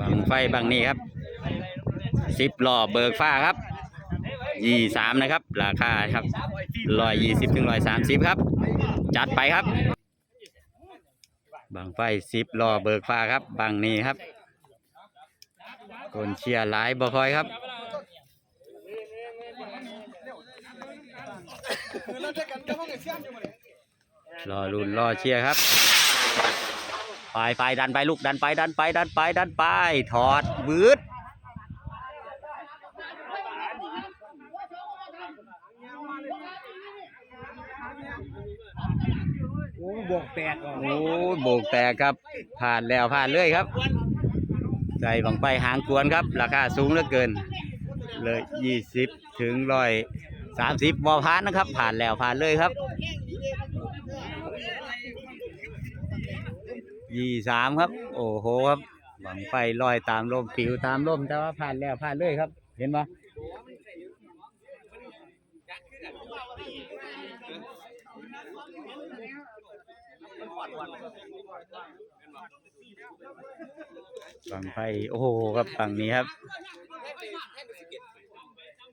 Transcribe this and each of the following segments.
บางไฟบางนี่ครับสิบหล้อเบิกฟ้าครับยี่สามนะครับ ราคาครับร้อยยี่สิบถึงร้อยสามสิบครับ จัดไปครับบางไฟสิบหล้อเบิกฟ้าครับบางนี่ครับคนเชียร์หลายบ่คอยครับรอรุนรอเชียร์ครับ ไปไปดันไปลูกดันไปดันไปดันไปดันไป ถอดวืดโอ้บวกแปดว่ะโอ้ยโบกแตกครับ ผ่านแล้วผ่านเลยครับ ใจบังไปหางกวนครับ ราคาสูงเหลือเกิน เลยยี่สิบถึงร้อยสามสิบวอผ่านนะครับ ผ่านแล้วผ่านเลยครับ ยี่สามครับ โอ้โหครับบังไฟลอยตามลมปิวตามลมแต่ว่าผ่านแล้วผ่านเลยครับ เห็นปะบังไฟโอ้โหครับฝั่งนี้ครับ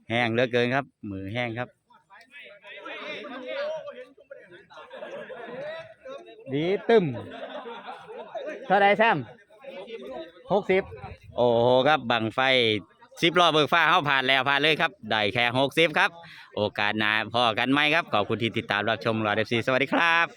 แห้งเหลือเกินครับ มือแห้งครับ ดีตึม เท่าไรแซมหกสิบโอ้โหครับบังไฟสิบล้อเบิกฟ้าเข้าผ่านแล้วผ่านเลยครับ ได้แค่หกสิบครับ โอกาสหน้าพอกันไหมครับ ขอบคุณที่ติดตามรับชมรอเดฟซีสวัสดีครับ